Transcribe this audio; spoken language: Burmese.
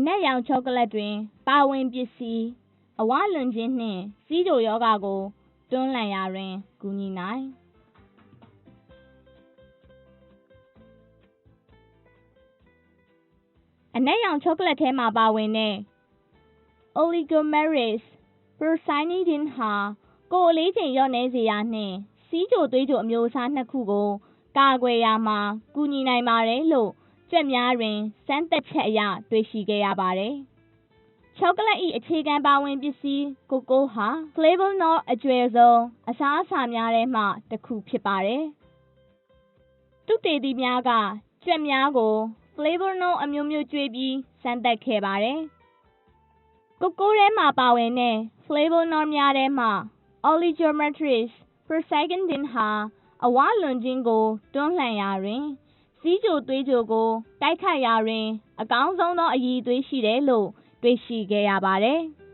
အနက်ရောင်ချောကလက်တွင် ပါဝင်ပစ္စည်းအဝလွန်ခြင်းနှင့်ဆီးချိုရောဂါကိုတွန်းလှန်ရာတွင်ကူညီနိုင်အနက်ရောင်ချောကလက်ထဲမှာပါဝင်တဲ့ Oligomeric pyrimidine ဟာကိုယ်အလေးချိန်လျော့နည်းစေရာနှင့်ဆီးချိုသွေးချိုအမျိုးအစားနှစ်ခုကို ကာကွယ်ရာမှာကူညီနိုင်ပါတယ်လို့ ကြက်များတွင်စမ်းသပ်ချက်အရတွေ့ရှိခဲ့ရပါတယ်။ချောကလက်၏အခြေခံပါဝင်ပစ္စည်းကိုကိုးဟာ Flavonoid အကြွယ်ဆုံးအစားအစာများထဲမှတစ်ခုဖြစ်ပါတယ်။သုတေသီများကကြက်များကို Flavonoid အမျိုးမျိုးကျွေးပြီးစမ်းသပ်ခဲ့ပါတယ်။ကိုကိုးထဲမှာပါဝင်တဲ့ Flavonoid များထဲမှ Oligomeric pyrimidine ဟာအဝလွန်ခြင်းကိုတွန်းလှန်ရာတွင် ဆီးချိုသွေးချိုကို တိုက်ခိုက်ရာတွင် အကောင်းဆုံးသော အရည်အသွေးရှိတယ်လို့ တွေ့ရှိခဲ့ရပါတယ်။